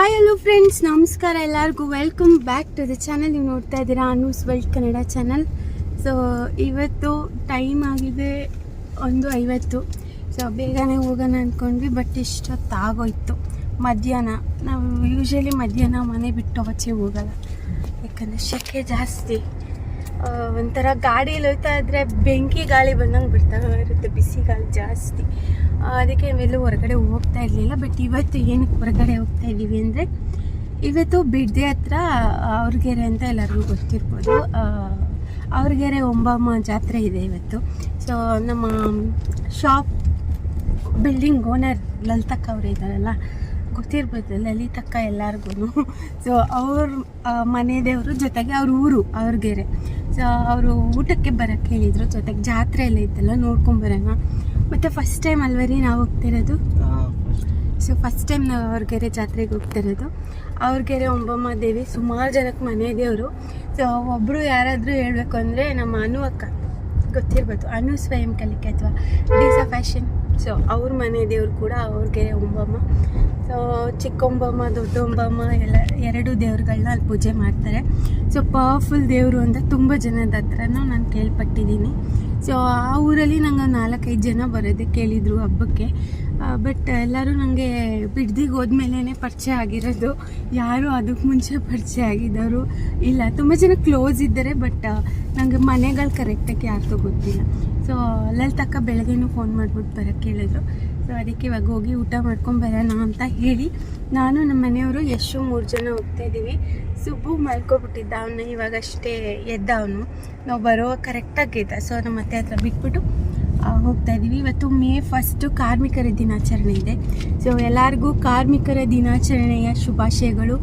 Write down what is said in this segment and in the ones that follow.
Hi hello friends ನಮಸ್ಕಾರ ಎಲ್ಲರಿಗೂ. Welcome back to the channel ನೀವು ನೋಡ್ತಾ ಇದ್ದೀರಾ Anu's world Kannada channel so ಇವತ್ತು ಟೈಮ್ ಆಗಿದೆ ಒಂದು ಐವತ್ತು. ಸೊ ಬೇಗನೆ ಹೋಗೋಣ ಅಂದ್ಕೊಂಡ್ವಿ ಬಟ್ ಇಷ್ಟೊತ್ತಾಗೋಯ್ತು. ಮಧ್ಯಾಹ್ನ. ನಾವು ಯೂಶ್ವಲಿ ಮಧ್ಯಾಹ್ನ ಮನೆ ಬಿಟ್ಟು ಆಚೆ ಹೋಗಲ್ಲ. ಯಾಕಂದರೆ ಸೆಕೆ ಜಾಸ್ತಿ. ಒಂಥರ ಗಾಡಿಯಲ್ಲಿ ಹೋಗ್ತಾ ಇದ್ರೆ ಬೆಂಕಿ ಗಾಳಿ ಬಂದಂಗೆ ಬರ್ತಾ ಇರುತ್ತೆ, ಬಿಸಿ ಗಾಳಿ ಜಾಸ್ತಿ. ಅದಕ್ಕೆ ನಾವೆಲ್ಲೂ ಹೊರಗಡೆ ಹೋಗ್ತಾ ಇರಲಿಲ್ಲ ಬಟ್ ಇವತ್ತು ಏನಕ್ಕೆ ಹೊರಗಡೆ ಹೋಗ್ತಾ ಇದ್ದೀವಿ ಅಂದರೆ, ಇವತ್ತು ಬಿಡ್ದೆ ಹತ್ರ ಅವ್ರಿಗೆರೆ ಅಂತ ಎಲ್ಲರಿಗೂ ಗೊತ್ತಿರ್ಬೋದು. ಅವ್ರಿಗೆರೆ ಒಂಬಮ್ಮ ಜಾತ್ರೆ ಇದೆ ಇವತ್ತು. ಸೊ ನಮ್ಮ ಶಾಪ್ ಬಿಲ್ಡಿಂಗ್ ಓನರ್ ಲಲಿತಕ್ಕ ಅವರು ಇದ್ದಾರಲ್ಲ, ಗೊತ್ತಿರ್ಬೋದು ಲಲಿತಕ್ಕ ಎಲ್ಲರಿಗೂ ಸೊ ಅವ್ರ ಮನೆ ದೇವರು ಜೊತೆಗೆ ಅವ್ರ ಊರು, ಅವ್ರಗೆರೆ. ಸೊ ಅವರು ಊಟಕ್ಕೆ ಬರೋಕ್ಕೆ ಹೇಳಿದರು. ಜೊತೆಗೆ ಜಾತ್ರೆ ಎಲ್ಲ ಇತ್ತಲ್ಲ ನೋಡ್ಕೊಂಬರೋಣ ಮತ್ತು ಫಸ್ಟ್ ಟೈಮ್ ಅಲ್ವರಿ ನಾವು ಹೋಗ್ತಿರೋದು ಸೊ ಫಸ್ಟ್ ಟೈಮ್ ನಾವು ಅವ್ರಗೆರೆ ಜಾತ್ರೆಗೆ ಹೋಗ್ತಿರೋದು ಅವ್ರಗೆರೆ ಒಂಬಮ್ಮ ದೇವಿ ಸುಮಾರು ಜನಕ್ಕೆ ಮನೆ ದೇವರು ಸೊ ಒಬ್ಬರು ಯಾರಾದರೂ ಹೇಳಬೇಕು ಅಂದರೆ ನಮ್ಮ ಅನು ಅಕ್ಕ. ಗೊತ್ತಿರ್ಬೋದು. ಅನು ಸ್ವಯಂ ಕಲಿಕೆ ಅಥವಾ ಡಿಸಾ ಫ್ಯಾಷನ್ ಸೊ ಅವ್ರ ಮನೆ ದೇವ್ರು ಕೂಡ ಅವ್ರಿಗೆ ಒಂಬಮ್ಮ. ಸೊ ಚಿಕ್ಕೊಂಬಮ್ಮ, ದೊಡ್ಡೊಂಬಮ್ಮ ಎಲ್ಲ ಎರಡು ದೇವ್ರುಗಳನ್ನ ಅಲ್ಲಿ ಪೂಜೆ ಮಾಡ್ತಾರೆ. ಸೊ ಪವರ್ಫುಲ್ ದೇವರು ಅಂತ ತುಂಬ ಜನದ ಹತ್ರನೂ ನಾನು ಕೇಳ್ಪಟ್ಟಿದ್ದೀನಿ. ಸೊ ಆ ಊರಲ್ಲಿ ನಂಗೆ ನಾಲ್ಕೈದು ಜನ ಬರೋದಕ್ಕೆ ಕೇಳಿದರು ಹಬ್ಬಕ್ಕೆ. ಬಟ್ ಎಲ್ಲರೂ ನನಗೆ ಬಿಡ್ದಿಗೆ ಹೋದ್ಮೇಲೆ ಪರಿಚಯ ಆಗಿರೋದು. ಯಾರು ಅದಕ್ಕೆ ಮುಂಚೆ ಪರಿಚಯ ಆಗಿದ್ದವರು ಇಲ್ಲ. ತುಂಬ ಜನ ಕ್ಲೋಸ್ ಇದ್ದಾರೆ ಬಟ್ ನನಗೆ ಮನೆಗಳು ಕರೆಕ್ಟಾಗಿ ಯಾರ್ದು ಗೊತ್ತಿಲ್ಲ. ಸೊ ಲಲಿತಕ್ಕ ಬೆಳಗ್ಗೆನೂ ಫೋನ್ ಮಾಡ್ಬಿಟ್ಟು ಬರೋಕ್ಕೆ ಹೇಳಿದ್ರು ಸೊ ಅದಕ್ಕೆ ಇವಾಗ ಹೋಗಿ ಊಟ ಮಾಡ್ಕೊಂಡು ಬರೋಣ ಅಂತ ಹೇಳಿ ನಾನು ನಮ್ಮ ಮನೆಯವರು ಎಷ್ಟು ಮೂರು ಜನ ಹೋಗ್ತಾ ಇದ್ದೀವಿ. ಸುಬ್ಬು ಮಲ್ಕೊಬಿಟ್ಟಿದ್ದ ಅವನು ಇವಾಗ ಅಷ್ಟೇ ಎದ್ದ ಅವನು ನಾವು ಬರೋ ಕರೆಕ್ಟಾಗಿ ಇದ್ದ ಸೊ ನಮ್ಮ ಅತ್ತೆ ಹತ್ರ ಬಿಟ್ಬಿಟ್ಟು ಹೋಗ್ತಾ ಇದ್ದೀವಿ. ಇವತ್ತು ಮೇ ಫಸ್ಟು ಕಾರ್ಮಿಕರ ದಿನಾಚರಣೆ ಇದೆ. ಸೊ ಎಲ್ಲರಿಗೂ ಕಾರ್ಮಿಕರ ದಿನಾಚರಣೆಯ ಶುಭಾಶಯಗಳು.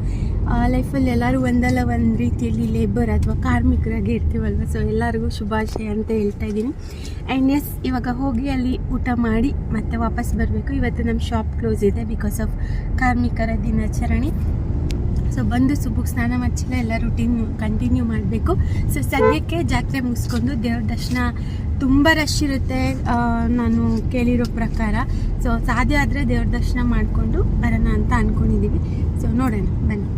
ಲೈಫಲ್ಲಿ ಎಲ್ಲರೂ ಒಂದಲ್ಲ ಒಂದು ರೀತಿಯಲ್ಲಿ ಲೇಬರ್ ಅಥವಾ ಕಾರ್ಮಿಕರಾಗಿ ಇರ್ತೀವಲ್ವ? ಸೊ ಎಲ್ಲರಿಗೂ ಶುಭಾಶಯ ಅಂತ ಹೇಳ್ತಾ ಇದ್ದೀನಿ. ಆ್ಯಂಡ್ ಎಸ್ ಇವಾಗ ಹೋಗಿ ಅಲ್ಲಿ ಊಟ ಮಾಡಿ ಮತ್ತೆ ವಾಪಸ್ ಬರಬೇಕು. ಇವತ್ತು ನಮ್ಮ ಶಾಪ್ ಕ್ಲೋಸ್ ಇದೆ ಬಿಕಾಸ್ ಆಫ್ ಕಾರ್ಮಿಕರ ದಿನಾಚರಣೆ. ಸೊ ಬಂದು ಸುಬ್ಬಕ್ಕೆ ಸ್ನಾನ ಮಚ್ಚಿಲ್ಲ ಎಲ್ಲ ರುಟೀನ್ ಕಂಟಿನ್ಯೂ ಮಾಡಬೇಕು. ಸೊ ಸದ್ಯಕ್ಕೆ ಜಾತ್ರೆ ಮುಗಿಸ್ಕೊಂಡು ದೇವ್ರ ದರ್ಶನ ತುಂಬ ರಶ್ ಇರುತ್ತೆ ನಾನು ಕೇಳಿರೋ ಪ್ರಕಾರ. ಸೊ ಸಾಧ್ಯ ಆದರೆ ದೇವ್ರ ದರ್ಶನ ಮಾಡಿಕೊಂಡು ಬರೋಣ ಅಂತ ಅಂದ್ಕೊಂಡಿದ್ದೀವಿ ಸೊ ನೋಡೋಣ, ಬನ್ನಿ.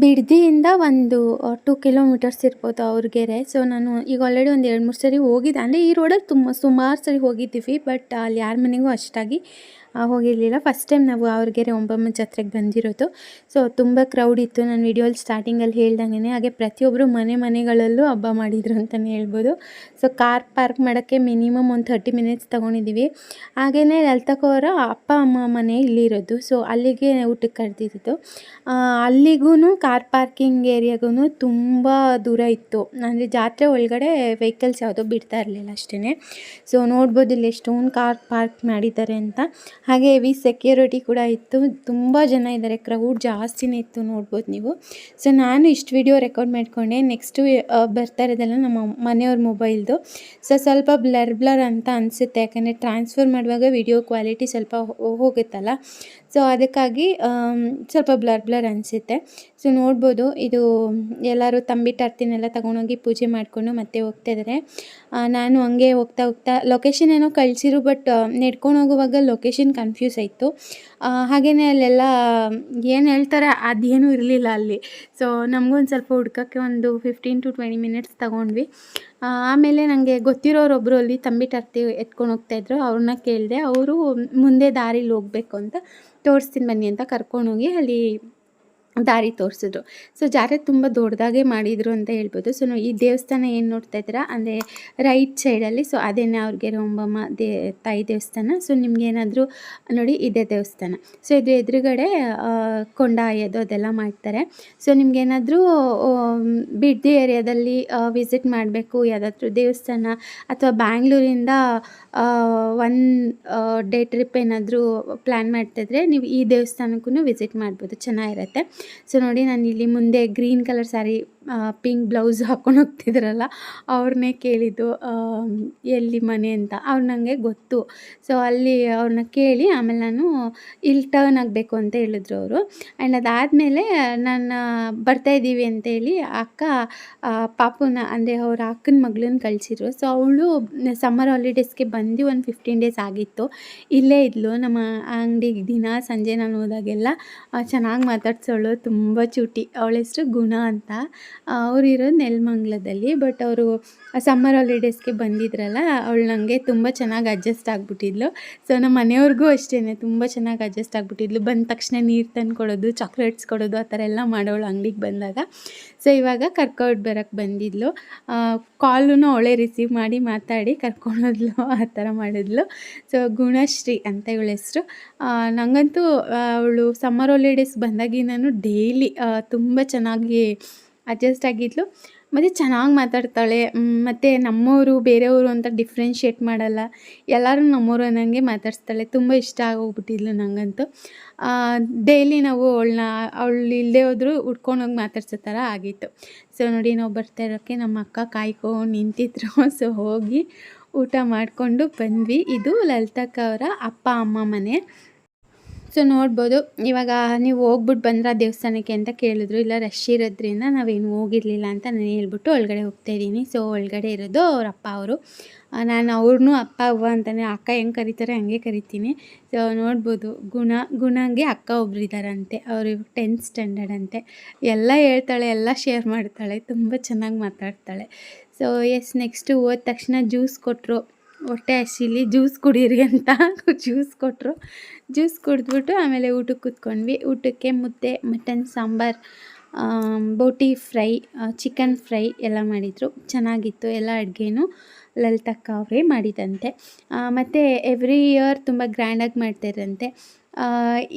ಬಿಡ್ದಿಯಿಂದ ಒಂದು ಟೂ ಕಿಲೋಮೀಟರ್ಸ್ ಇರ್ಬೋದು ಅವ್ರಿಗೆರೆ ಸೊ ನಾನು ಈಗ ಆಲ್ರೆಡಿ ಒಂದು ಎರಡು ಮೂರು ಸರಿ ಹೋಗಿದ್ದೆ. ಅಂದರೆ ಈ ರೋಡಲ್ಲಿ ತುಂಬ ಸುಮಾರು ಸರಿ ಹೋಗಿದ್ದೀವಿ ಬಟ್ ಅಲ್ಲಿ ಯಾರ ಮನೆಗೂ ಅಷ್ಟಾಗಿ ಹೋಗಿರಲಿಲ್ಲ. ಫಸ್ಟ್ ಟೈಮ್ ನಾವು ಅವ್ರಿಗೆರೆ ಒಂಬಮ್ಮ ಜಾತ್ರೆಗೆ ಬಂದಿರೋದು. ಸೊ ತುಂಬ ಕ್ರೌಡ್ ಇತ್ತು. ನಾನು ವಿಡಿಯೋಲಿ ಸ್ಟಾರ್ಟಿಂಗಲ್ಲಿ ಹೇಳ್ದಂಗೆ ಹಾಗೆ ಪ್ರತಿಯೊಬ್ಬರು ಮನೆ ಮನೆಗಳಲ್ಲೂ ಹಬ್ಬ ಮಾಡಿದರು ಅಂತಲೇ ಹೇಳ್ಬೋದು. ಸೊ ಕಾರ್ ಪಾರ್ಕ್ ಮಾಡೋಕ್ಕೆ ಮಿನಿಮಮ್ ಒಂದು ಥರ್ಟಿ ಮಿನಿಟ್ಸ್ ತೊಗೊಂಡಿದ್ದೀವಿ ಹಾಗೆಯೇ ಅಲ್ತಕೋರ ಅಪ್ಪ, ಅಮ್ಮ ಮನೆ ಇಲ್ಲಿರೋದು. ಸೊ ಅಲ್ಲಿಗೆ ಊಟಕ್ಕೆ ಕರೆದಿದ್ದು. ಅಲ್ಲಿಗೂ ಕಾರ್ ಪಾರ್ಕಿಂಗ್ ಏರಿಯಾಗೂ ತುಂಬ ದೂರ ಇತ್ತು. ಅಂದರೆ ಜಾತ್ರೆ ಒಳಗಡೆ ವೆಹಿಕಲ್ಸ್ ಯಾವುದೋ ಬಿಡ್ತಾ ಇರಲಿಲ್ಲ ಅಷ್ಟೇ ಸೊ ನೋಡ್ಬೋದು ಇಲ್ಲಿ ಎಷ್ಟೊಂದು ಕಾರ್ ಪಾರ್ಕ್ ಮಾಡಿದ್ದಾರೆ ಅಂತ. ಹಾಗೆ ಹೆವಿ ಸೆಕ್ಯೂರಿಟಿ ಕೂಡ ಇತ್ತು. ತುಂಬ ಜನ ಇದ್ದಾರೆ ಕ್ರೌಡ್ ಜಾಸ್ತಿನೇ ಇತ್ತು ನೋಡ್ಬೋದು ನೀವು. ಸೊ ನಾನು ಇಷ್ಟು ವಿಡಿಯೋ ರೆಕಾರ್ಡ್ ಮಾಡ್ಕೊಂಡೆ. ನೆಕ್ಸ್ಟು ಬರ್ತಾ ಇರೋದೆಲ್ಲ ನಮ್ಮ ಮನೆಯವ್ರ ಮೊಬೈಲ್ದು ಸೊ ಸ್ವಲ್ಪ ಬ್ಲರ್ ಬ್ಲರ್ ಅಂತ ಅನಿಸುತ್ತೆ. ಯಾಕಂದರೆ ಟ್ರಾನ್ಸ್ಫರ್ ಮಾಡುವಾಗ ವಿಡಿಯೋ ಕ್ವಾಲಿಟಿ ಸ್ವಲ್ಪ ಹೋಗುತ್ತಲ್ಲ. ಸೊ ಅದಕ್ಕಾಗಿ ಸ್ವಲ್ಪ ಬ್ಲರ್ ಬ್ಲರ್ ಅನಿಸುತ್ತೆ. ಸೊ ನೋಡ್ಬೋದು, ಇದು ಎಲ್ಲರೂ ತಂಬಿಟ್ಟು ಅರ್ತಿನೆಲ್ಲ ತಗೊಂಡೋಗಿ ಪೂಜೆ ಮಾಡಿಕೊಂಡು ಮತ್ತೆ ಹೋಗ್ತಾ ಇದ್ದಾರೆ ನಾನು ಹಂಗೆ ಹೋಗ್ತಾ ಹೋಗ್ತಾ ಲೊಕೇಶನ್ ಏನೋ ಕಳಿಸಿರು ಬಟ್ ನೆಡ್ಕೊಂಡು ಹೋಗುವಾಗ ಲೊಕೇಶನ್ ಕನ್ಫ್ಯೂಸ್ ಆಯಿತು. ಹಾಗೆಯೇ ಅಲ್ಲೆಲ್ಲ ಏನು ಹೇಳ್ತಾರೆ, ಅದೇನೂ ಇರಲಿಲ್ಲ ಅಲ್ಲಿ. ಸೊ ನಮಗೊಂದು ಸ್ವಲ್ಪ ಹುಡ್ಕೋಕ್ಕೆ ಒಂದು ಫಿಫ್ಟೀನ್ ಟು ಟ್ವೆಂಟಿ ಮಿನಿಟ್ಸ್ ತೊಗೊಂಡ್ವಿ. ಆಮೇಲೆ ನನಗೆ ಗೊತ್ತಿರೋರೊಬ್ಬರು ಅಲ್ಲಿ ತಂಬಿಟ್ಟು ಅರ್ತಿ ಎತ್ಕೊಂಡು ಹೋಗ್ತಾಯಿದ್ರು ಅವ್ರನ್ನ ಕೇಳಿದೆ, ಅವರು ಮುಂದೆ ದಾರಿಲಿ ಹೋಗಬೇಕು ಅಂತ. ತೋರಿಸ್ತೀನಿ ಬನ್ನಿ ಅಂತ ಕರ್ಕೊಂಡೋಗಿ ಅಲ್ಲಿ ದಾರಿ ತೋರಿಸಿದ್ರು ಸೊ ಜಾತ್ರೆ ತುಂಬ ದೊಡ್ಡದಾಗೆ ಮಾಡಿದರು ಅಂತ ಹೇಳ್ಬೋದು. ಸೊ ಈ ದೇವಸ್ಥಾನ ಏನು ನೋಡ್ತಾ ಇದ್ದೀರಾ? ಅಂದರೆ ರೈಟ್ ಸೈಡಲ್ಲಿ ಸೊ ಅದೇನೆ ಅವ್ರಿಗೆ ರೋಂಬಮ್ಮ ದೇ, ತಾಯಿ ದೇವಸ್ಥಾನ. ಸೊ ನಿಮ್ಗೆ ಏನಾದರೂ ನೋಡಿ ಇದೇ ದೇವಸ್ಥಾನ. ಸೊ ಇದು ಎದುರುಗಡೆ ಕೊಂಡ ಆಯೋದು ಅದೆಲ್ಲ ಮಾಡ್ತಾರೆ. ಸೊ ನಿಮ್ಗೇನಾದರೂ ಬಿಡ್ದಿ ಏರಿಯಾದಲ್ಲಿ ವಿಸಿಟ್ ಮಾಡಬೇಕು, ಯಾವುದಾದ್ರೂ ದೇವಸ್ಥಾನ ಅಥವಾ ಬ್ಯಾಂಗ್ಳೂರಿಂದ ಒನ್ ಡೇ ಟ್ರಿಪ್ ಏನಾದರೂ ಪ್ಲ್ಯಾನ್ ಮಾಡ್ತಿದ್ರೆ ನೀವು ಈ ದೇವಸ್ಥಾನಕ್ಕೂ ವಿಸಿಟ್ ಮಾಡ್ಬೋದು. ಚೆನ್ನಾಗಿರುತ್ತೆ. ಸೊ ನೋಡಿ ನಾನು ಇಲ್ಲಿ ಮುಂದೆ green colour sari pink blouse ಹಾಕ್ಕೊಂಡು ಹೋಗ್ತಿದ್ರಲ್ಲ ಅವ್ರನ್ನೇ ಕೇಳಿದ್ದು ಎಲ್ಲಿ ಮನೆ ಅಂತ. ಅವ್ರು ನನಗೆ ಗೊತ್ತು. ಸೊ ಅಲ್ಲಿ ಅವ್ರನ್ನ ಕೇಳಿ ಆಮೇಲೆ ನಾನು ಇಲ್ಲಿ ಟರ್ನ್ ಆಗಬೇಕು ಅಂತ ಹೇಳಿದ್ರು ಅವರು. ಆ್ಯಂಡ್ ಅದಾದಮೇಲೆ ನಾನು ಬರ್ತಾ ಇದ್ದೀವಿ ಅಂತೇಳಿ ಅಕ್ಕ ಪಾಪುನ, ಅಂದರೆ ಅವ್ರ ಅಕ್ಕನ ಮಗಳನ್ನ ಕಳಿಸಿದ್ರು. ಸೊ ಅವಳು ಸಮ್ಮರ್ ಹಾಲಿಡೇಸ್ಗೆ ಬಂದು ಒಂದು ಫಿಫ್ಟೀನ್ ಡೇಸ್ ಆಗಿತ್ತು. ಇಲ್ಲೇ ಇದ್ಲು, ನಮ್ಮ ಅಂಗಡಿಗೆ ದಿನ ಸಂಜೆ ನಾನು ಹೋದಾಗೆಲ್ಲ. ಚೆನ್ನಾಗಿ ಮಾತಾಡ್ಸೋಳು, ತುಂಬ ಚೂಟಿ. ಅವಳ ಹೆಸರು ಗುಣ ಅಂತ. ಅವ್ರು ಇರೋದು ನೆಲಮಂಗ್ಲದಲ್ಲಿ ಬಟ್ ಅವರು ಸಮ್ಮರ್ ಹಾಲಿಡೇಸ್ಗೆ ಬಂದಿದ್ರಲ್ಲ, ಅವಳು ನನಗೆ ತುಂಬ ಚೆನ್ನಾಗಿ ಅಡ್ಜಸ್ಟ್ ಆಗಿಬಿಟ್ಟಿದ್ಲು. ಸೊ ನಮ್ಮ ಮನೆಯವ್ರಿಗೂ ಅಷ್ಟೇ ತುಂಬ ಚೆನ್ನಾಗಿ ಅಡ್ಜಸ್ಟ್ ಆಗಿಬಿಟ್ಟಿದ್ಲು. ಬಂದ ತಕ್ಷಣ ನೀರು ತಂದು ಕೊಡೋದು ಚಾಕ್ಲೇಟ್ಸ್ ಕೊಡೋದು, ಆ ಥರ ಎಲ್ಲ ಮಾಡೋಳು ಅಂಗಡಿಗೆ ಬಂದಾಗ. ಸೊ ಇವಾಗ ಕರ್ಕೊಂಡು ಬರೋಕ್ಕೆ ಬಂದಿದ್ಲು. ಕಾಲೂ ಅವಳೆ ರಿಸೀವ್ ಮಾಡಿ ಮಾತಾಡಿ ಕರ್ಕೊಂಡೋದ್ಲು ಆ ಥರ ಮಾಡಿದ್ಲು. ಸೊ ಗುಣಶ್ರೀ ಅಂತ ಇವಳ ಹೆಸರು. ನನಗಂತೂ ಅವಳು ಸಮ್ಮರ್ ಹಾಲಿಡೇಸ್ ಬಂದಾಗಿನಾನು ಡೈಲಿ ತುಂಬ ಚೆನ್ನಾಗಿ ಅಡ್ಜಸ್ಟ್ ಆಗಿದ್ಲು. ಮತ್ತು ಚೆನ್ನಾಗಿ ಮಾತಾಡ್ತಾಳೆ. ಮತ್ತು ನಮ್ಮವರು, ಬೇರೆಯವರು ಅಂತ ಡಿಫ್ರೆನ್ಷಿಯೇಟ್ ಮಾಡಲ್ಲ. ಎಲ್ಲರೂ ನಮ್ಮವರು ಅನ್ನಂಗೆ ಮಾತಾಡಿಸ್ತಾಳೆ. ತುಂಬ ಇಷ್ಟ ಆಗೋಗ್ಬಿಟ್ಟಿದ್ಲು ನನಗಂತೂ ಡೈಲಿ ನಾವು ಅವಳನ್ನ, ಅವಳು ಇಲ್ಲದೆ ಹೋದರೂ ಉಟ್ಕೊಂಡೋಗಿ ಮಾತಾಡ್ಸೋ ಥರ ಆಗಿತ್ತು. ಸೊ ನೋಡಿ ನಾವು ಬರ್ತಾ ಇರೋಕ್ಕೆ ನಮ್ಮ ಅಕ್ಕ ಕಾಯ್ಕೊಂಡು ನಿಂತಿದ್ರು. ಸೊ ಹೋಗಿ ಊಟ ಮಾಡಿಕೊಂಡು ಬಂದ್ವಿ. ಇದು ಲಲಿತಕ್ಕ ಅವರ ಅಪ್ಪ, ಅಮ್ಮ ಮನೆ. ಸೊ ನೋಡ್ಬೋದು. ಇವಾಗ ನೀವು ಹೋಗ್ಬಿಟ್ಟು ಆ ದೇವಸ್ಥಾನಕ್ಕೆ ಅಂತ ಕೇಳಿದ್ರು. ಇಲ್ಲ ರಶ್ ಇರೋದ್ರಿಂದ ನಾವೇನು ಹೋಗಿರಲಿಲ್ಲ ಅಂತ ನಾನು ಹೇಳ್ಬಿಟ್ಟು ಒಳಗಡೆ ಹೋಗ್ತಾ ಇದ್ದೀನಿ. ಸೊ ಒಳಗಡೆ ಇರೋದು ಅವ್ರ ಅಪ್ಪ ಅವರು. ನಾನು ಅವ್ರನ್ನೂ ಅಪ್ಪ, ಅವ್ವ ಅಂತಲೇ ಅಕ್ಕ ಹೆಂಗೆ ಕರೀತಾರೆ ಹಂಗೆ ಕರಿತೀನಿ. ಸೊ ನೋಡ್ಬೋದು. ಗುಣ, ಗುಣಂಗೆ ಅಕ್ಕ ಒಬ್ರು ಇದ್ದಾರಂತೆ ಅವರು ಇವಾಗ ಟೆಂತ್ ಸ್ಟ್ಯಾಂಡರ್ಡ್ ಅಂತೆ. ಎಲ್ಲ ಹೇಳ್ತಾಳೆ, ಎಲ್ಲ ಶೇರ್ ಮಾಡ್ತಾಳೆ. ತುಂಬ ಚೆನ್ನಾಗಿ ಮಾತಾಡ್ತಾಳೆ. ಸೊ ಎಸ್ ನೆಕ್ಸ್ಟು ಹೋದ ತಕ್ಷಣ ಜ್ಯೂಸ್ ಕೊಟ್ಟರು ಹೊಟ್ಟೆ ಹಸಿಲಿ ಜ್ಯೂಸ್ ಕುಡೀರಿ ಅಂತ ಜ್ಯೂಸ್ ಕೊಟ್ಟರು ಜ್ಯೂಸ್ ಕುಡಿದ್ಬಿಟ್ಟು ಆಮೇಲೆ ಊಟಕ್ಕೆ ಕೂತ್ಕೊಂಡ್ವಿ. ಊಟಕ್ಕೆ ಮುದ್ದೆ ಮಟನ್ ಸಾಂಬಾರು ಬೋಟಿ ಫ್ರೈ ಚಿಕನ್ ಫ್ರೈ ಎಲ್ಲ ಮಾಡಿದರು. ಚೆನ್ನಾಗಿತ್ತು ಎಲ್ಲ ಅಡುಗೆನೂ. ಲಲಿತಕ್ಕ ಅವರೇ ಮಾಡಿದಂತೆ. ಮತ್ತು ಎವ್ರಿ ಇಯರ್ ತುಂಬ ಗ್ರ್ಯಾಂಡಾಗಿ ಮಾಡ್ತಾರಂತೆ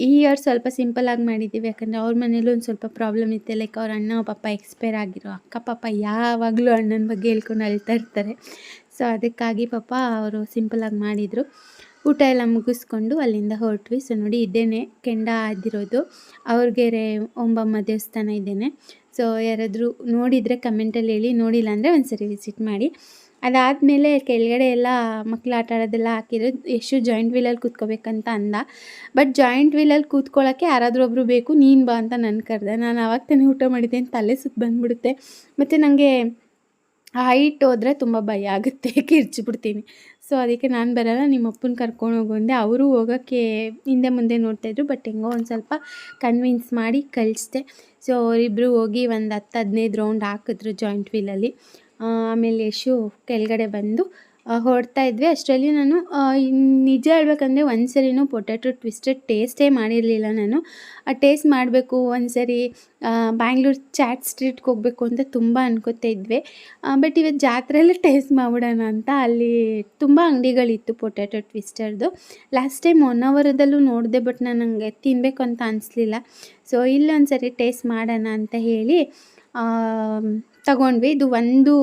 ಈ ಇಯರ್ ಸ್ವಲ್ಪ ಸಿಂಪಲಾಗಿ ಮಾಡಿದ್ದೀವಿ. ಯಾಕಂದರೆ ಅವ್ರ ಮನೇಲೂ ಒಂದು ಸ್ವಲ್ಪ ಪ್ರಾಬ್ಲಮ್ ಇತ್ತು. ಲೈಕ್ ಅವ್ರ ಅಣ್ಣ ಪಾಪ ಎಕ್ಸ್ಪೈರ್ ಆಗಿರೋ ಅಕ್ಕ, ಪಾಪ ಯಾವಾಗಲೂ ಅಣ್ಣನ ಬಗ್ಗೆ ಹೇಳ್ಕೊಂಡು ಅಳ್ತಾ ಇರ್ತಾರೆ. ಸೊ ಅದಕ್ಕಾಗಿ ಪಾಪ ಅವರು ಸಿಂಪಲಾಗಿ ಮಾಡಿದರು. ಊಟ ಎಲ್ಲ ಮುಗಿಸ್ಕೊಂಡು ಅಲ್ಲಿಂದ ಹೊರಟ್ವಿ. ಸೊ ನೋಡಿ ಇದೇನೆ ಕೆಂಡ ಆದಿರೋದು ಅವ್ರಿಗೆರೆ ಒಂಬಮ್ಮ ದೇವಸ್ಥಾನ ಇದ್ದೇನೆ ಸೊ ಯಾರಾದರೂ ನೋಡಿದರೆ ಕಮೆಂಟಲ್ಲಿ ಹೇಳಿ. ನೋಡಿಲ್ಲ ಅಂದರೆ ಒಂದ್ಸರಿ ವಿಸಿಟ್ ಮಾಡಿ. ಅದಾದಮೇಲೆ ಕೆಳಗಡೆ ಎಲ್ಲ ಮಕ್ಳು ಆಟ ಆಡೋದೆಲ್ಲ ಹಾಕಿದ್ರು. ಎಷ್ಟು ಜಾಯಿಂಟ್ ವೀಲಲ್ಲಿ ಕೂತ್ಕೋಬೇಕಂತ ಅಂದ. ಬಟ್ ಜಾಯಿಂಟ್ ವೀಲಲ್ಲಿ ಕೂತ್ಕೊಳ್ಳೋಕ್ಕೆ ಯಾರಾದರೂ ಒಬ್ಬರು ಬೇಕು, ನೀನು ಬಾ ಅಂತ ನನ್ನ ಕರೆದೆ. ನಾನು ಆವಾಗ ತಾನೇ ಊಟ ಮಾಡಿದ್ದೆ ತಲೆ ಸುತ್ತ ಬಂದುಬಿಡುತ್ತೆ. ಮತ್ತು ನನಗೆ ಹೈಟ್ ಹೋದರೆ ತುಂಬ ಭಯ ಆಗುತ್ತೆ, ಕಿರ್ಚಿಬಿಡ್ತೀನಿ. ಸೊ ಅದಕ್ಕೆ ನಾನು ಬರಲ್ಲ ನಿಮ್ಮ ಅಪ್ಪನ ಕರ್ಕೊಂಡು ಹೋಗೋಂದೆ ಅವರು ಹೋಗೋಕ್ಕೆ ಹಿಂದೆ ಮುಂದೆ ನೋಡ್ತಾಯಿದ್ರು ಬಟ್ ಹೆಂಗೋ ಒಂದು ಸ್ವಲ್ಪ ಕನ್ವಿನ್ಸ್ ಮಾಡಿ ಕಳಿಸ್ದೆ. ಸೊ ಅವರಿಬ್ಬರು ಹೋಗಿ ಒಂದು ಹತ್ತು ಹದಿನೈದು ರೌಂಡ್ ಹಾಕಿದ್ರು ಜಾಯಿಂಟ್ ವೀಲಲ್ಲಿ ಆಮೇಲೆ ಯಶು ಕೆಳಗಡೆ ಬಂದು ಹೊರಡ್ತಾ ಇದ್ವಿ. ಅಷ್ಟರಲ್ಲಿ ನಾನು ನಿಜ ಹೇಳ್ಬೇಕಂದ್ರೆ ಒಂದು ಸರಿನೂ ಪೊಟ್ಯಾಟೊ ಟ್ವಿಸ್ಟೆಡ್ ಟೇಸ್ಟೇ ಮಾಡಿರಲಿಲ್ಲ ನಾನು. ಆ ಟೇಸ್ಟ್ ಮಾಡಬೇಕು ಒಂದು ಸರಿ ಬ್ಯಾಂಗ್ಳೂರು ಚಾಟ್ ಸ್ಟ್ರೀಟ್ಗೆ ಹೋಗಬೇಕು ಅಂತ ತುಂಬ ಅನ್ಕೋತಾ ಇದ್ವಿ. ಬಟ್ ಇವತ್ತು ಜಾತ್ರೆಯಲ್ಲೇ ಟೇಸ್ಟ್ ಮಾಡ್ಬಿಡೋಣ ಅಂತ ಅಲ್ಲಿ ತುಂಬ ಅಂಗಡಿಗಳಿತ್ತು ಪೊಟ್ಯಾಟೊ ಟ್ವಿಸ್ಟರ್ದು. ಲಾಸ್ಟ್ ಟೈಮ್ ಹೊನ್ನಾವರದಲ್ಲೂ ನೋಡಿದೆ, ಬಟ್ ನಾನು ನನಗೆ ತಿನ್ನಬೇಕು ಅಂತ ಅನಿಸ್ಲಿಲ್ಲ. ಸೊ ಇಲ್ಲೊಂದು ಸರಿ ಟೇಸ್ಟ್ ಮಾಡೋಣ ಅಂತ ಹೇಳಿ ತಗೊಂಡ್ವಿ. ಇದು ಒಂದು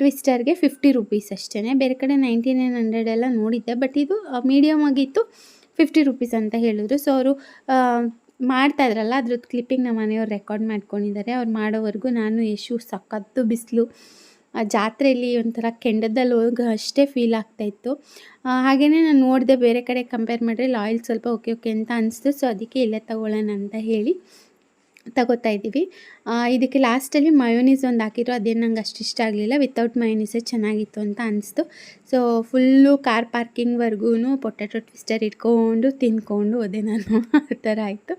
ಟ್ವಿಸ್ಟರ್ಗೆ ಫಿಫ್ಟಿ ರುಪೀಸ್ ಅಷ್ಟೇ ಬೇರೆ ಕಡೆ ನೈಂಟಿ ನೈನ್ ಹಂಡ್ರೆಡ್ ಎಲ್ಲ ನೋಡಿದ್ದೆ. ಬಟ್ ಇದು ಮೀಡಿಯಮ್ ಆಗಿತ್ತು ಫಿಫ್ಟಿ ರುಪೀಸ್ ಅಂತ ಹೇಳಿದ್ರು. ಸೊ ಅವರು ಮಾಡ್ತಾ ಇದ್ರಲ್ಲ, ಅದ್ರದ್ದು ಕ್ಲಿಪ್ಪಿಂಗ್ ನಮ್ಮ ಮನೆಯವ್ರು ರೆಕಾರ್ಡ್ ಮಾಡ್ಕೊಂಡಿದ್ದಾರೆ. ಅವ್ರು ಮಾಡೋವರೆಗೂ ನಾನು ಎಷ್ಟು ಸಖತ್ತು ಬಿಸಿಲು ಜಾತ್ರೆಯಲ್ಲಿ ಒಂಥರ ಕೆಂಡದಲ್ಲಿ ಹೋಗಿ ಅಷ್ಟೇ ಫೀಲ್ ಆಗ್ತಾಯಿತ್ತು ಹಾಗೆಯೇ ನಾನು ನೋಡಿದೆ, ಬೇರೆ ಕಡೆ ಕಂಪೇರ್ ಮಾಡಿದ್ರೆ ಲಾಯಲ್ ಸ್ವಲ್ಪ ಓಕೆ ಓಕೆ ಅಂತ ಅನಿಸ್ತು. ಸೊ ಅದಕ್ಕೆ ಇಲ್ಲೇ ತಗೊಳ್ಳೋಣ ಅಂತ ಹೇಳಿ ತಗೋತಾ ಇದ್ದೀವಿ. ಇದಕ್ಕೆ ಲಾಸ್ಟಲ್ಲಿ ಮಯೋನೀಸ್ ಒಂದು ಹಾಕಿದ್ರು ಅದೇನು ನಂಗೆ ಅಷ್ಟು ಇಷ್ಟ ಆಗಲಿಲ್ಲ. ವಿತೌಟ್ ಮಯೋನೀಸೇ ಚೆನ್ನಾಗಿತ್ತು ಅಂತ ಅನಿಸ್ತು. ಸೊ ಫುಲ್ಲು ಕಾರ್ ಪಾರ್ಕಿಂಗ್ವರೆಗೂ ಪೊಟ್ಯಾಟೊ ಟ್ವಿಸ್ಟರ್ ಇಟ್ಕೊಂಡು, ತಿನ್ಕೊಂಡು ಹೋದೆ ನಾನು. ಆ ಥರ ಆಯಿತು.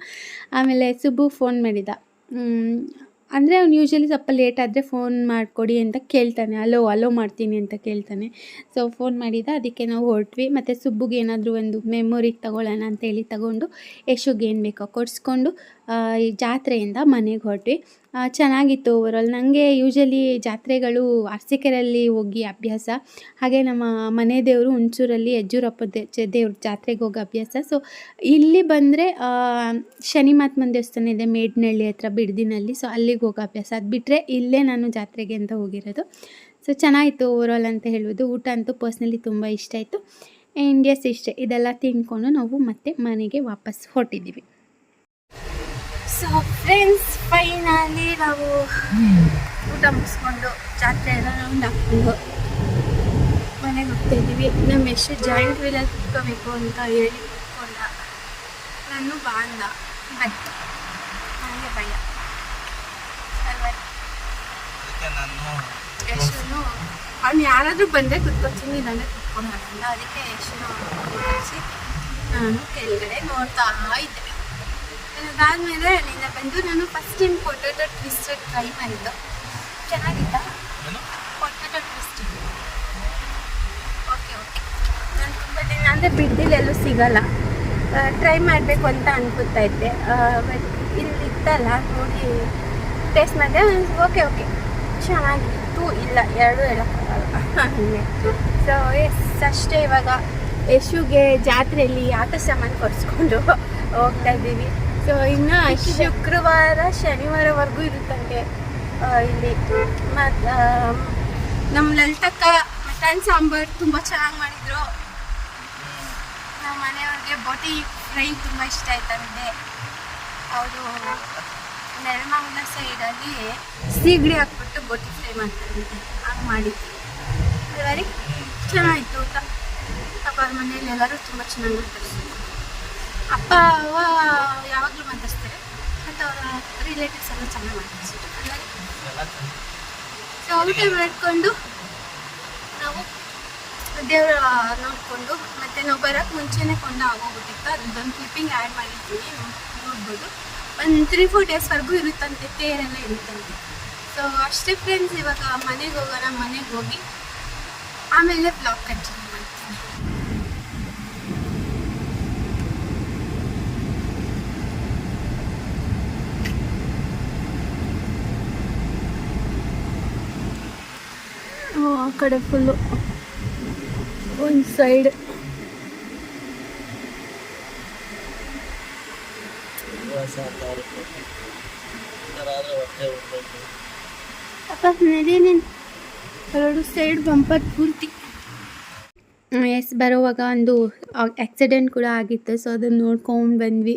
ಆಮೇಲೆ ಸುಬ್ಬು ಫೋನ್ ಮಾಡಿದ. ಅಂದರೆ ಅವ್ನು ಯೂಶ್ವಲಿ ಸ್ವಲ್ಪ ಲೇಟ್ ಆದರೆ ಫೋನ್ ಮಾಡಿಕೊಡಿ ಅಂತ ಕೇಳ್ತಾನೆ. ಅಲೋ ಅಲೋ ಮಾಡ್ತೀನಿ ಅಂತ ಕೇಳ್ತಾನೆ. ಸೊ ಫೋನ್ ಮಾಡಿದ. ಅದಕ್ಕೆ ನಾವು ಹೊರಟ್ವಿ. ಮತ್ತು ಸುಬ್ಬುಗೆ ಏನಾದರೂ ಒಂದು ಮೆಮೊರಿ ತಗೊಳ್ಳೋಣ ಅಂತೇಳಿ ತಗೊಂಡು ಯಶುಗೆ ಏನು ಬೇಕೋ ಕೊಡಿಸ್ಕೊಂಡು ಈ ಜಾತ್ರೆಯಿಂದ ಮನೆಗೆ ಹೊರಟ್ವಿ. ಚೆನ್ನಾಗಿತ್ತು ಓವರಾಲ್ ನನಗೆ ಯೂಶಲಿ ಜಾತ್ರೆಗಳು ಅರಸೀಕೆರೆಯಲ್ಲಿ ಹೋಗಿ ಅಭ್ಯಾಸ. ಹಾಗೆ ನಮ್ಮ ಮನೆ ದೇವರು ಹುಣಸೂರಲ್ಲಿ ಯಜ್ಜೂರಪ್ಪ ದೇವ್ರ ಜಾತ್ರೆಗೆ ಹೋಗೋ ಅಭ್ಯಾಸ. ಸೊ ಇಲ್ಲಿ ಬಂದರೆ ಶನಿ ಮಹಾತ್ಮನ ದೇವಸ್ಥಾನ ಇದೆ ಮೇಡ್ನಹಳ್ಳಿ ಹತ್ರ, ಬಿಡ್ದಿನಲ್ಲಿ. ಸೊ ಅಲ್ಲಿಗೆ ಹೋಗೋ ಅಭ್ಯಾಸ. ಅದು ಬಿಟ್ಟರೆ ಇಲ್ಲೇ ನಾನು ಜಾತ್ರೆಗೆ ಅಂತ ಹೋಗಿರೋದು. ಸೊ ಚೆನ್ನಾಗಿತ್ತು ಓವರಾಲ್ ಅಂತ ಹೇಳ್ಬೋದು. ಊಟ ಅಂತೂ ಪರ್ಸ್ನಲಿ ತುಂಬ ಇಷ್ಟ ಆಯಿತು. ಇಂಡಿಯಸ್ ಇಷ್ಟೇ. ಇದೆಲ್ಲ ತಿನ್ಕೊಂಡು ನಾವು ಮತ್ತೆ ಮನೆಗೆ ವಾಪಸ್ ಹೊರಟಿದ್ದೀವಿ. ಸೊ ಫ್ರೆಂಡ್ಸ್ ಫೈನಲಿ ನಾವು ಊಟ ಮುಗಿಸ್ಕೊಂಡು ಜಾತ್ರೆ ಎಲ್ಲ ರೌಂಡ್ ಹಾಕ್ಕೊಂಡು ಮನೆಗೆ ಹೋಗ್ತಾ ಇದ್ದೀವಿ. ನಮ್ಮ ಎಷ್ಟು ಜಾಯಿಂಟ್ ವೀಲಲ್ಲಿ ಕುತ್ಕೋಬೇಕು ಅಂತ ಹೇಳಿ ಕುತ್ಕೊಂಡ. ನಾನು ಬಾ ಅಂದ ಬಟ್ ನನಗೆ ಭಯ. ಯಶನು ನಾನು ಅವ್ನು ಯಾರಾದರೂ ಬಂದರೆ ಕುತ್ಕೋತೀನಿ ಇಲ್ಲಾಂದರೆ ಕುತ್ಕೊಂಡು ಅದಕ್ಕೆ ಯಶನು ನಾನು ಕೆಳಗಡೆ ನೋಡ್ತಾ ಇದ್ದೆ. ಅದಾದಮೇಲೆ ಅಲ್ಲಿಂದ ಬಂದು ನಾನು first time potato twisted try ಮಾಡಿದ್ದು. ಚೆನ್ನಾಗಿತ್ತ? ಪೊಟೆಟೊ ಟ್ವಿಸ್ಟ್ ಓಕೆ ಓಕೆ ನಾನು ತುಂಬ ದಿನ ಅಂದರೆ ಎಲ್ಲೂ ಸಿಗಲ್ಲ. ಟ್ರೈ ಮಾಡಬೇಕು ಅಂತ ಅನ್ಕೋತಾ ಇದ್ದೆ. ಬಟ್ ಇಲ್ಲಿ ಇತ್ತಲ್ಲ ನೋಡಿ ಟೇಸ್ಟ್ ಮಾಡಿದೆ. ಓಕೆ ಓಕೆ ಚೆನ್ನಾಗಿತ್ತು. ಇಲ್ಲ ಎರಡೂ ಹೇಳೋಕ್ಕಾಗಲ್ಲ ಸೊ ಎಸ್ ಅಷ್ಟೇ ಇವಾಗ ಯಶುಗೆ ಜಾತ್ರೆಯಲ್ಲಿ ಆಟ ಸಾಮಾನು ಕೊಡಿಸ್ಕೊಂಡು ಹೋಗ್ತಾ ಇದ್ದೀವಿ. ಸೊ ಇನ್ನು ಶುಕ್ರವಾರ ಶನಿವಾರವರೆಗೂ ಇರುತ್ತಂತೆ ಆ, ಇಲ್ಲಿ. ಮತ್ತು ನಮ್ಮ ಲಲಿತಕ್ಕ ಮಟನ್ ಸಾಂಬಾರು ತುಂಬ ಚೆನ್ನಾಗಿ ಮಾಡಿದರು. ನಮ್ಮ ಮನೆಯವ್ರಿಗೆ ಬೋಟಿ ಫ್ರೈ ತುಂಬ ಇಷ್ಟ ಆಯ್ತಂತೆ. ಅವರು ನೆಲಮಂಗಲ ಸೈಡಲ್ಲಿ ಸೀಗಡಿ ಹಾಕ್ಬಿಟ್ಟು ಬೋಟಿ ಫ್ರೈ ಮಾಡ್ತಾರಂತೆ ಹಾಗೆ ಮಾಡಿದ್ವಿ ವೆರಿ ಚೆನ್ನಾಗಿತ್ತು ಊಟ. ಅಪ್ಪ ಅವ್ರ ಮನೇಲಿ ಎಲ್ಲರೂ ತುಂಬ ಚೆನ್ನಾಗಿ ಮಾತಾಡ್ತಾರೆ ಅಪ್ಪ, ಅವ್ವ, ಯಾವಾಗಲೂ ಮಾತಾಡ್ತಾರೆ ಮತ್ತು ಅವರ ರಿಲೇಟಿವ್ಸ್ ಎಲ್ಲ ಚೆನ್ನಾಗಿ ಮಾತಾಡ್ತಾರೆ ಚೆನ್ನಾಗಿ ಸೊ ಊಟ ಮಾಡಿಕೊಂಡು ನಾವು ದೇವರ ನೋಡಿಕೊಂಡು ಮತ್ತು ನಾವು ಬರೋಕ್ಕೆ ಮುಂಚೆನೇ ಕೊಂಡ ಆಗೋಗ್ಬಿಟ್ಟಿತ್ತು. ಅದೊಂದು ಕ್ಲಿಪ್ಪಿಂಗ್ ಆ್ಯಡ್ ಮಾಡಿರ್ತೀನಿ, ನೋಡ್ಬೋದು. ಒಂದು ತ್ರೀ ಫೋರ್ ಡೇಸ್ವರೆಗೂ ಇರುತ್ತಂತೆ ತೇರೆಲ್ಲ ಇರುತ್ತಂತೆ ಸೊ ಅಷ್ಟೇ ಫ್ರೆಂಡ್ಸ್ ಇವಾಗ ಮನೆಗೆ ಹೋಗೋಣ, ಮನೆಗೆ ಹೋಗಿ ಆಮೇಲೆ ಬ್ಲಾಗ್ ಕಂಟಿನ್ಯೂ ಮಾಡ್ತೀನಿ ಆ ಕಡೆ ಫುಲ್ಲು ಒಂದು ಸೈಡ್ ಎರಡು ಸೈಡ್ ಬಂಪರ್ ಪೂರ್ತಿ. ಎಸ್ ಬರೋವಾಗ ಒಂದು ಆಕ್ಸಿಡೆಂಟ್ ಕೂಡ ಆಗಿತ್ತು. ಸೊ ಅದನ್ನು ನೋಡ್ಕೊಂಡು ಬಂದ್ವಿ.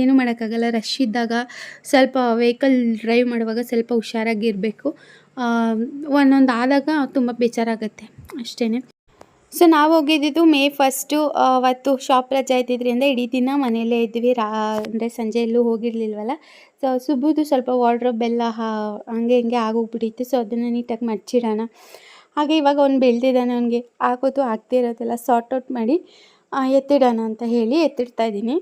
ಏನೂ ಮಾಡೋಕ್ಕಾಗಲ್ಲ. ರಶ್ ಇದ್ದಾಗ ಸ್ವಲ್ಪ ವೆಹಿಕಲ್ ಡ್ರೈವ್ ಮಾಡುವಾಗ ಸ್ವಲ್ಪ ಹುಷಾರಾಗಿರಬೇಕು. ಒಂದೊಂದು ಆದಾಗ ತುಂಬ ಬೇಜಾರಾಗುತ್ತೆ ಅಷ್ಟೇ ಸೊ ನಾವು ಹೋಗಿದ್ದಿದ್ದು ಮೇ ಫಸ್ಟು ಅವತ್ತು ಶಾಪ್ ರಜಾ ಇದ್ದಿದ್ದರಿಂದ ಇಡೀ ದಿನ ಮನೆಯಲ್ಲೇ ಇದ್ವಿ. ರಾ, ಅಂದರೆ ಸಂಜೆ ಎಲ್ಲೂ ಹೋಗಿರಲಿಲ್ವಲ್ಲ? ಸೊ ಸುಬ್ಬುದು ಸ್ವಲ್ಪ ವಾರ್ಡ್ರೋಬ್ ಎಲ್ಲ ಹಂಗೆ ಹಿಂಗೆ ಆಗೋಗ್ಬಿಟ್ಟಿತ್ತು. ಸೊ ಅದನ್ನು ನೀಟಾಗಿ ಮಡ್ಚಿಡೋಣ. ಹಾಗೆ ಇವಾಗ ಅವ್ನು ಬೆಳೆದಿದ್ದಾನೆ, ಅವನಿಗೆ ಆಗೋದು ಆಗದೇ ಸಾರ್ಟ್ ಔಟ್ ಮಾಡಿ ಎತ್ತಿಡೋಣ ಅಂತ ಹೇಳಿ ಎತ್ತಿಡ್ತಾ ಇದ್ದೀನಿ.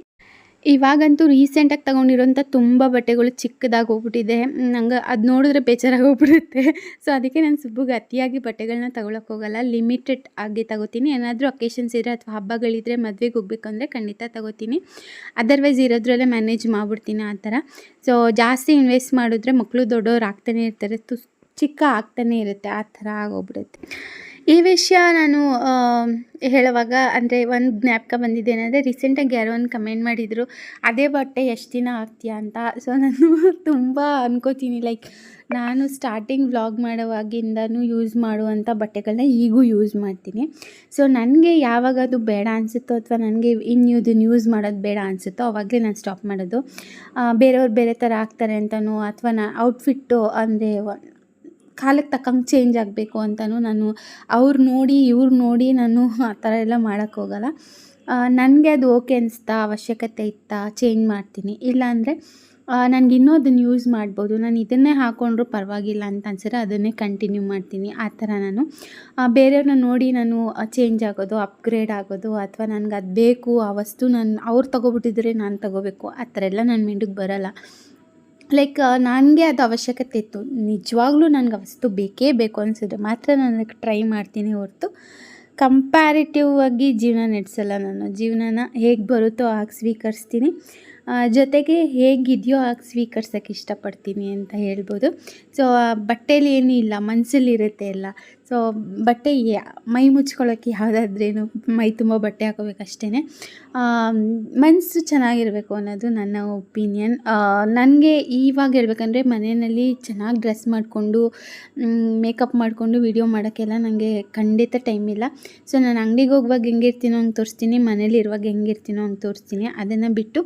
ಇವಾಗಂತೂ ರೀಸೆಂಟಾಗಿ ತೊಗೊಂಡಿರೋಂಥ ತುಂಬ ಬಟ್ಟೆಗಳು ಚಿಕ್ಕದಾಗಿ ಹೋಗ್ಬಿಟ್ಟಿದೆ ನಂಗೆ ಅದು ನೋಡಿದ್ರೆ ಬೇಜಾರಾಗಿ ಹೋಗ್ಬಿಡುತ್ತೆ ಸೊ ಅದಕ್ಕೆ ನಾನು ಸುಬ್ಬುಗೆ ಅತಿಯಾಗಿ ಬಟ್ಟೆಗಳನ್ನ ತಗೊಳಕ್ಕೆ ಹೋಗಲ್ಲ. ಲಿಮಿಟೆಡ್ ಆಗಿ ತಗೋತೀನಿ. ಏನಾದರೂ ಅಕೇಶನ್ಸ್ ಇದ್ದರೆ ಅಥವಾ ಹಬ್ಬಗಳಿದ್ರೆ ಮದುವೆಗೆ ಹೋಗ್ಬೇಕಂದ್ರೆ ಖಂಡಿತ ತಗೋತೀನಿ. ಅದರ್ವೈಸ್ ಇರೋದ್ರಲ್ಲೇ ಮ್ಯಾನೇಜ್ ಮಾಡಿಬಿಡ್ತೀನಿ ಆ ಥರ. ಸೊ ಜಾಸ್ತಿ ಇನ್ವೆಸ್ಟ್ ಮಾಡಿದ್ರೆ ಮಕ್ಕಳು ದೊಡ್ಡವ್ರು ಆಗ್ತಾನೆ ಇರ್ತಾರೆ. ತು ಚಿಕ್ಕ ಆಗ್ತಾನೆ ಇರುತ್ತೆ. ಆ ಥರ ಆಗೋಗ್ಬಿಡುತ್ತೆ. ಈ ವಿಷಯ ನಾನು ಹೇಳುವಾಗ ಅಂದರೆ ಒಂದು ಜ್ಞಾಪಕ ಬಂದಿದ್ದೇನೆಂದರೆ ರೀಸೆಂಟಾಗಿ ಯಾರೋ ಒಂದು ಕಮೆಂಟ್ ಮಾಡಿದರು, ಅದೇ ಬಟ್ಟೆ ಎಷ್ಟು ದಿನ ಆಗ್ತೀಯಾ ಅಂತ? ಸೊ ನಾನು ತುಂಬ ಅನ್ಕೋತೀನಿ ಲೈಕ್ ನಾನು ಸ್ಟಾರ್ಟಿಂಗ್ ವ್ಲಾಗ್ ಮಾಡೋವಾಗಿಂದನೂ ಯೂಸ್ ಮಾಡುವಂಥ ಬಟ್ಟೆಗಳನ್ನ ಈಗೂ ಯೂಸ್ ಮಾಡ್ತೀನಿ. ಸೊ ನನಗೆ ಯಾವಾಗ ಅದು ಬೇಡ ಅನಿಸುತ್ತೋ ಅಥವಾ ನನಗೆ ಇನ್ನು ಇದನ್ನು ಯೂಸ್ ಮಾಡೋದು ಬೇಡ ಅನಿಸುತ್ತೋ ಅವಾಗಲೇ ನಾನು ಸ್ಟಾಪ್ ಮಾಡೋದು. ಬೇರೆಯವ್ರು ಬೇರೆ ಥರ ಆಗ್ತಾರೆ ಅಂತನೋ ಅಥವಾ ನಾ ಔಟ್ಫಿಟ್ಟು ಅಂದರೆ ಕಾಲಕ್ಕೆ ತಕ್ಕಂಗೆ ಚೇಂಜ್ ಆಗಬೇಕು ಅಂತಲೂ ನಾನು ಅವ್ರು ನೋಡಿ, ಇವ್ರು ನೋಡಿ ನಾನು ಆ ಥರ ಎಲ್ಲ ಮಾಡೋಕ್ಕೋಗಲ್ಲ ನನಗೆ ಅದು ಓಕೆ ಅನಿಸ್ತಾ, ಅವಶ್ಯಕತೆ ಇತ್ತಾ ಚೇಂಜ್ ಮಾಡ್ತೀನಿ. ಇಲ್ಲಾಂದರೆ ನನಗೆ ಇನ್ನೂ ಅದನ್ನು ಯೂಸ್ ಮಾಡ್ಬೋದು. ನಾನು ಇದನ್ನೇ ಹಾಕ್ಕೊಂಡ್ರೂ ಪರವಾಗಿಲ್ಲ ಅಂತ ಅನ್ಸಿದ್ರೆ ಅದನ್ನೇ ಕಂಟಿನ್ಯೂ ಮಾಡ್ತೀನಿ. ಆ ಥರ ನಾನು ಬೇರೆಯವ್ರನ್ನ ನೋಡಿ ನಾನು ಚೇಂಜ್ ಆಗೋದು ಅಪ್ಗ್ರೇಡ್ ಆಗೋದು, ಅಥವಾ ನನಗೆ ಅದು ಬೇಕು, ಆ ವಸ್ತು ನಾನು, ಅವ್ರು ತೊಗೊಬಿಟ್ಟಿದ್ರೆ ನಾನು ತೊಗೋಬೇಕು, ಆ ಥರ ಎಲ್ಲ ನನ್ನ ಮಿಂಡಿಗೆ ಬರೋಲ್ಲ. ಲೈಕ್ ನನಗೆ ಅದು ಅವಶ್ಯಕತೆ ಇತ್ತು. ನಿಜವಾಗ್ಲೂ ನನಗೆ ವಸ್ತು ಬೇಕೇ ಬೇಕು ಅನಿಸಿದ್ರೆ ಮಾತ್ರ ನಾನು ಟ್ರೈ ಮಾಡ್ತೀನಿ ಹೊರತು ಕಂಪ್ಯಾರಿಟಿವ್ ಆಗಿ ಜೀವನ ನಡೆಸಲ್ಲ ನಾನು. ಜೀವನನ ಹೇಗೆ ಬರುತ್ತೋ ಹಾಗೆ ಸ್ವೀಕರಿಸ್ತೀನಿ. ಜೊತೆಗೆ ಹೇಗಿದೆಯೋ ಹಾಗೆ ಸ್ವೀಕರ್ಸೋಕ್ಕೆ ಇಷ್ಟಪಡ್ತೀನಿ ಅಂತ ಹೇಳ್ಬೋದು. ಸೊ ಬಟ್ಟೆಯಲ್ಲಿ ಏನೂ ಇಲ್ಲ ಮನಸ್ಸಲ್ಲಿರುತ್ತೆ ಎಲ್ಲ. ಸೊ ಬಟ್ಟೆ ಮೈ ಮುಚ್ಕೊಳ್ಳೋಕ್ಕೆ ಯಾವುದಾದ್ರೇನು ಮೈ ತುಂಬ ಬಟ್ಟೆ ಹಾಕೋಬೇಕಷ್ಟೇ ಮನಸ್ಸು ಚೆನ್ನಾಗಿರಬೇಕು ಅನ್ನೋದು ನನ್ನ ಒಪಿನಿಯನ್. ನನಗೆ ಇವಾಗ ಹೇಳ್ಬೇಕಂದ್ರೆ ಮನೆಯಲ್ಲಿ ಚೆನ್ನಾಗಿ ಡ್ರೆಸ್ ಮಾಡಿಕೊಂಡು ಮೇಕಪ್ ಮಾಡಿಕೊಂಡು ವಿಡಿಯೋ ಮಾಡೋಕ್ಕೆಲ್ಲ ನನಗೆ ಖಂಡಿತ ಟೈಮ್ ಇಲ್ಲ. ಸೊ, ನಾನು ಅಂಗಡಿಗೆ ಹೋಗುವಾಗ ಹೆಂಗಿರ್ತೀನೋ ಹಂಗೆ ತೋರಿಸ್ತೀನಿ, ಮನೇಲಿ ಇರುವಾಗ ಹೆಂಗಿರ್ತೀನೋ ಹಂಗೆ ತೋರಿಸ್ತೀನಿ. ಅದನ್ನು ಬಿಟ್ಟು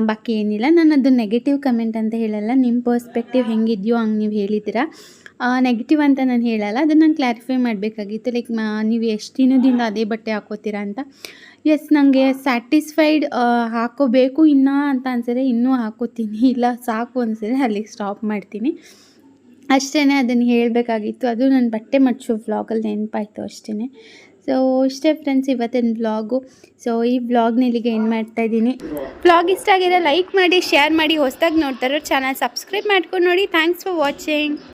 ಬಾಕಿ ಏನಿಲ್ಲ. ನಾನು ಅದು ನೆಗೆಟಿವ್ ಕಮೆಂಟ್ ಅಂತ ಹೇಳಲ್ಲ. ನಿಮ್ಮ ಪರ್ಸ್ಪೆಕ್ಟಿವ್ ಹೆಂಗಿದೆಯೋ ಹಂಗೆ ನೀವು ಹೇಳಿದ್ದೀರಾ. ನೆಗೆಟಿವ್ ಅಂತ ನಾನು ಹೇಳಲ್ಲ, ಅದನ್ನು ನಾನು ಕ್ಲಾರಿಫೈ ಮಾಡಬೇಕಾಗಿತ್ತು. ಲೈಕ್ ನೀವು ಎಷ್ಟು ದಿನದಿಂದ ಅದೇ ಬಟ್ಟೆ ಹಾಕೋತೀರಾ ಅಂತ. ಎಸ್ ನನಗೆ ಸ್ಯಾಟಿಸ್ಫೈಡ್ ಹಾಕೋಬೇಕು, ಇನ್ನೂ ಅಂತ ಅನ್ಸರೆ ಇನ್ನೂ ಹಾಕೋತೀನಿ. ಇಲ್ಲ, ಸಾಕು ಅನ್ಸಿದ್ರೆ ಅಲ್ಲಿಗೆ ಸ್ಟಾಪ್ ಮಾಡ್ತೀನಿ. ಅಷ್ಟೇ ಅದನ್ನು ಹೇಳಬೇಕಾಗಿತ್ತು. ಅದು ನನ್ನ ಬಟ್ಟೆ ಮಚ್ಚು ವ್ಲಾಗಲ್ಲಿ ನೆನಪಾಯಿತು ಅಷ್ಟೇ ಸೊ ಇಷ್ಟೇ ಫ್ರೆಂಡ್ಸ್ ಇವತ್ತಿನ ವ್ಲಾಗು ಸೊ ಈ ವ್ಲಾಗ್ನ ಇಲ್ಲಿಗೆ ಏನು ಮಾಡ್ತಾ ಇದ್ದೀನಿ. ವ್ಲಾಗ್ ಇಷ್ಟ ಆಗಿದೆ ಲೈಕ್ ಮಾಡಿ ಶೇರ್ ಮಾಡಿ, ಹೊಸ್ದಾಗಿ ನೋಡ್ತಾರೋ ಚಾನಲ್ ಸಬ್ಸ್ಕ್ರೈಬ್ ಮಾಡ್ಕೊಂಡು ನೋಡಿ. Thanks for watching